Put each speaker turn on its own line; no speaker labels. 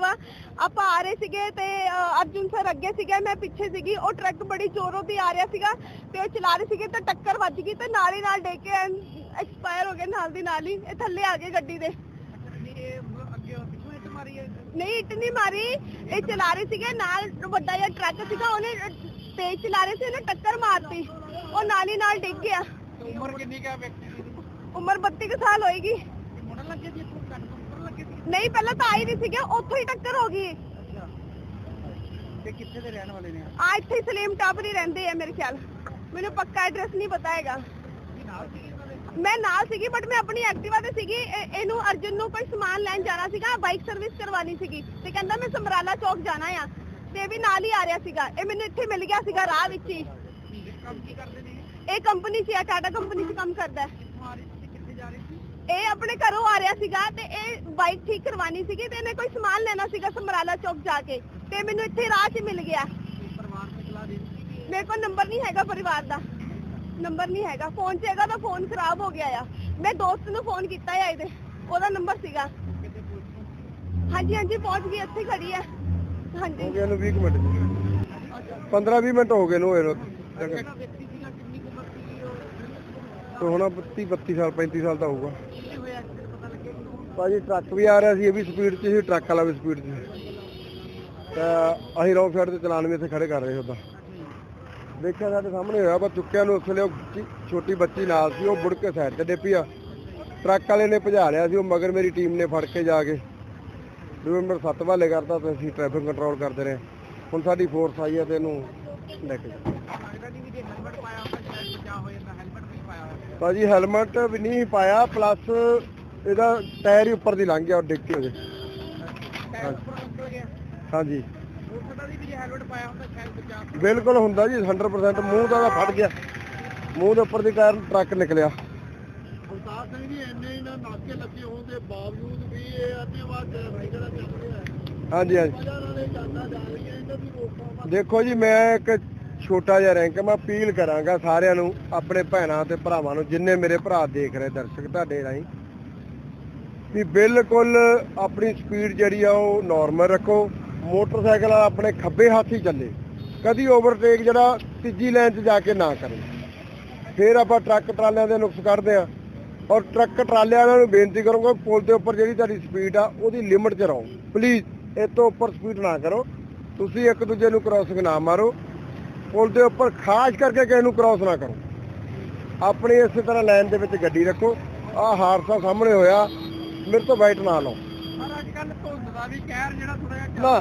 ਵਾ। ਆਪਾਂ ਆ ਰਹੇ ਸੀਗੇ ਤੇ ਅਰਜੁਨ ਸਰ ਅੱਗੇ ਸੀਗੇ ਮੈਂ ਪਿੱਛੇ ਸੀਗੀ। ਉਹ ਟਰੱਕ ਬੜੀ ਜ਼ੋਰੋਂ ਦੀ ਆ ਰਿਹਾ ਸੀਗਾ ਤੇ ਉਹ ਚਲਾ ਰਹੇ ਸੀਗੇ ਤੇ ਟੱਕਰ ਵੱਜ ਗਈ ਤੇ ਨਾਲ ਹੀ ਨਾਲ ਡੇ ਕੇ ਐਕਸਪਾਇਰ ਹੋ ਗਏ ਨਾਲ ਦੀ ਨਾਲ ਹੀ। ਇਹ ਥੱਲੇ ਆ ਗਏ ਗੱਡੀ ਦੇ। ਨਹੀਂ ਇੱਟ ਨਹੀਂ ਮਾਰੀ। ਇਹ ਚਲਾ ਰਹੇ ਸੀਗੇ ਨਾਲ ਵੱਡਾ ਜਿਹਾ ਟਰੱਕ ਸੀਗਾ ਉਹਨੇ ਤੇਜ਼ ਚਲਾ ਰਹੇ ਸੀ ਉਹਨੇ ਟੱਕਰ ਮਾਰਤੀ। ਉਹ ਨਾਲ ਹੀ ਨਾਲ ਡਿੱਗ ਗਿਆ।
ਉਮਰ ਕਿੰਨੀ ਕਾ ਵਿਅਕਤੀ
ਉਮਰ 32 ਕੁ ਸਾਲ ਹੋਏਗੀ।
ਮੁੜਨ ਲੱਗੇ ਤੂੰ ਲੱਗੇ ਸੀ
ਨਹੀਂ ਪਹਿਲਾਂ ਤਾਂ ਆਈ ਨਹੀਂ ਸੀਗੇ ਉੱਥੋਂ ਹੀ ਟੱਕਰ ਹੋ ਗਈ।
ਅੱਛਾ। ਤੇ ਕਿੱਥੇ ਦੇ ਰਹਿਣ ਵਾਲੇ ਨੇ
ਆ ਇੱਥੇ ਸਲੀਮ ਟਾਪ ਹੀ ਰਹਿੰਦੇ ਆ ਮੇਰੇ ਖਿਆਲ। ਮੈਨੂੰ ਪੱਕਾ ਐਡਰੈਸ ਨਹੀਂ ਪਤਾ ਹੈਗਾ।
ਸੀ
ਮੈਂ ਨਾਲ ਸੀਗੀ ਬਟ ਮੈਂ ਆਪਣੀ ਐਕਟਿਵਾ ਤੇ ਸੀਗੀ। ਇਹ- ਇਹਨੂੰ ਅਰਜੁਨ ਨੂੰ ਕੋਈ ਸਮਾਨ ਲੈਣ ਜਾਣਾ ਸੀਗਾ ਬਾਈਕ ਸਰਵਿਸ ਕਰਵਾਉਣੀ ਸੀਗੀ। ਤੇ ਕਹਿੰਦਾ ਮੈਂ ਸਮਰਾਲਾ ਚੌਕ ਜਾਣਾ ਆ। ਤੇ ਵੀ ਨਾਲ ਹੀ ਆ ਰਿਹਾ ਸੀਗਾ। ਇਹ ਮੈਨੂੰ ਇੱਥੇ ਮਿਲ ਗਿਆ ਸੀਗਾ ਰਾਹ ਵਿੱਚ ਹੀ।
ਇਹ
ਕੰਪਨੀ 'ਚ ਆ ਟਾਟਾ ਕੰਪਨੀ 'ਚ ਕੰਮ ਕਰਦਾ। ਹੈ ਇਹ ਆਪਣੇ ਘਰੋਂ ਆ ਰਿਹਾ ਸੀਗਾ ਤੇ ਇਹ ਬਾਈਕ ਠੀਕ ਕਰਵਾਉਣੀ ਸੀਗੀ ਤੇ ਇਹਨੇ ਕੋਈ ਸਮਾਨ ਲੈਣਾ ਸੀਗਾ ਸਮਰਾਲਾ ਚੌਕ ਜਾ ਕੇ ਤੇ ਮੈਨੂੰ ਇੱਥੇ ਰਾਹ 'ਚ ਮਿਲ ਗਿਆ। ਮੇਰੇ ਕੋਲ ਨੰਬਰ ਨਹੀਂ ਹੈਗਾ ਪਰਿਵਾਰ ਦਾ। ਨੰਬਰ ਨਹੀਂ ਹੈਗਾ। ਫੋਨ 'ਚ ਹੈਗਾ ਤਾਂ ਫੋਨ ਖਰਾਬ ਹੋ ਗਿਆ ਆ। ਮੈਂ ਦੋਸਤ ਨੂੰ ਫੋਨ ਕੀਤਾ ਆ ਇਹਦੇ। ਉਹਦਾ ਨੰਬਰ ਸੀਗਾ। ਹਾਂਜੀ ਹਾਂਜੀ ਪਹੁੰਚ ਗਈ ਇੱਥੇ ਖੜੀ ਹੈ
ਹੋ
ਹਾਂਜੀ
ਗਏ ਨੂੰ 20 ਮਿੰਟ 15 20 ਮਿੰਟ ਹੋ ਗਏ ਨੂੰ ਹੋਏ ਤੇ ਹੁਣ 32 32 ਸਾਲ 35 ਸਾਲ ਦਾ ਹੋਊਗਾ
ਕਿੰਨੇ ਹੋਏ ਐਕਸੀਡੈਂਟ ਪਤਾ ਲੱਗਿਆ ਕਿ ਉਹ
ਭਾਜੀ ਟਰੱਕ ਵੀ ਆ ਰਿਹਾ ਸੀ, ਇਹ ਵੀ ਸਪੀਡ 'ਚ ਸੀ, ਟਰੱਕ ਵਾਲਾ ਵੀ ਸਪੀਡ 'ਚ ਸੀ। ਤਾਂ ਅਸੀਂ ਰੌਂਗ ਸਾਈਡ ਤੇ ਚਲਾਨ ਵੀ ਇੱਥੇ ਖੜੇ ਕਰ ਰਹੇ ਸੀ ਦੇਖਿਆ ਸਾਡੇ ਸਾਹਮਣੇ ਹੋਇਆ, ਪਰ ਚੁੱਕਿਆ ਨੂੰ ਉਸ ਵੇਲੇ ਉਹ ਚੀ- ਛੋਟੀ ਬੱਚੀ ਨਾਲ ਸੀ, ਉਹ ਬੁੜ ਕੇ ਸਾਈਡ ਤੇ ਡਿੱਪੀ ਆ। ਟਰੱਕ ਵਾਲੇ ਨੇ ਭਜਾ ਲਿਆ ਸੀ, ਉਹ ਮਗਰ ਮੇਰੀ ਟੀਮ ਨੇ ਫੜ ਕੇ ਜਾ ਕੇ। ਜਿਵੇਂ ਨੰਬਰ 7 ਵਾਲੇ ਕਰਤਾ, ਤੇ ਅਸੀਂ ਟ੍ਰੈਫਿਕ ਕੰਟਰੋਲ ਕਰਦੇ ਰਹੇ। ਹੁਣ ਸਾਡੀ ਫੋਰਸ ਆਈ ਹੈ ਤੇ ਇਹਨੂੰ ਲੈ ਕੇ ਜਾਓ। ਭਾਜੀ ਹੈਲਮਟ ਵੀ ਨਹੀਂ ਪਾਇਆ ਪਲੱਸ ਇਹਦਾ ਟਾਇਰ ਹੀ ਉੱਪਰ ਦੀ ਲੰਘ ਗਿਆ ਉਹ ਡਿੱਗ ਕੇ ਉਹਦੇ। ਹਾਂਜੀ। ਬਿਲਕੁਲ ਹੁੰਦਾ ਜੀ 100% ਮੂੰਹ ਦਾ ਫਟ ਗਿਆ। ਮੂੰਹ ਦੇ ਉੱਪਰ ਦੀ ਕਾਰਨ ਟਰੱਕ ਨਿਕਲਿਆ।
ਅਵਤਾਰ ਸਿੰਘ ਜੀ ਇੰਨੇ ਇਹਨਾਂ ਨਾਕੇ ਲੱਗੇ ਹੋਣ ਦੇ ਬਾਵਜੂਦ ਵੀ ਇਹ ਅੰਨੇਵਾਦ ਜਿਹੜਾ ਚੱਲ ਰਿਹਾ ਹੈ।
ਹਾਂਜੀ ਹਾਂਜੀ। ਦੇਖੋ ਜੀ ਮੈਂ ਇੱਕ ਛੋਟਾ ਜਿਹਾ ਰੈਂਕ ਮੈਂ ਅਪੀਲ ਕਰਾਂਗਾ ਸਾਰਿਆਂ ਨੂੰ ਆਪਣੇ ਭੈਣਾਂ ਤੇ ਭਰਾਵਾਂ ਨੂੰ ਜਿੰਨੇ ਮੇਰੇ ਭਰਾ ਦੇਖ ਰਹੇ ਦਰਸ਼ਕ ਤੁਹਾਡੇ ਰਾਹੀਂ ਵੀ ਬਿਲਕੁਲ ਆਪਣੀ ਸਪੀਡ ਜਿਹੜੀ ਆ ਉਹ ਨਾਰਮਲ ਰੱਖੋ। ਮੋਟਰਸਾਈਕਲ ਆਪਣੇ ਖੱਬੇ ਹੱਥ ਹੀ ਚੱਲੇ। ਕਦੀ ਓਵਰਟੇਕ ਜਿਹੜਾ ਤੀਜੀ ਲਾਈਨ 'ਚ ਜਾ ਕੇ ਨਾ ਕਰੇ। ਫਿਰ ਆਪਾਂ ਟਰੱਕ ਟਰਾਲਿਆਂ ਦੇ ਨੁਕਸ ਕੱਢਦੇ ਆ ਔਰ ਟਰੱਕ ਟਰਾਲਿਆਂ ਵਾਲਿਆਂ ਨੂੰ ਬੇਨਤੀ ਕਰੂੰਗਾ, ਪੁਲ ਦੇ ਉੱਪਰ ਜਿਹੜੀ ਤੁਹਾਡੀ ਸਪੀਡ ਆ, ਉਹਦੀ ਲਿਮਟ 'ਚ ਰਹੋ। ਪਲੀਜ਼ ਇਸ ਤੋਂ ਉੱਪਰ ਸਪੀਡ ਨਾ ਕਰੋ। ਤੁਸੀਂ ਇੱਕ ਦੂਜੇ ਨੂੰ ਕ੍ਰਾਸਿੰਗ ਨਾ ਮਾਰੋ। ਪੁਲ ਦੇ ਉੱਪਰ ਖਾਸ ਕਰਕੇ ਕਿਸੇ ਨੂੰ ਕ੍ਰਾਸ ਨਾ ਕਰੋ। ਆਪਣੀ ਇਸੇ ਤਰ੍ਹਾਂ ਲਾਈਨ ਦੇ ਵਿੱਚ ਗੱਡੀ ਰੱਖੋ। ਆਹ ਹਾਦਸਾ ਸਾਹਮਣੇ ਹੋਇਆ। ਮੇਰੇ ਤੋਂ ਵਾਈਟ ਨਾ ਲਓ।
ਪਰ ਅੱਜ ਕੱਲ ਧੁੰਦ ਦਾ ਵੀ ਕਹਿਰ ਜਿਹੜਾ ਥੋੜਾ ਜਿਹਾ
ਨਾ।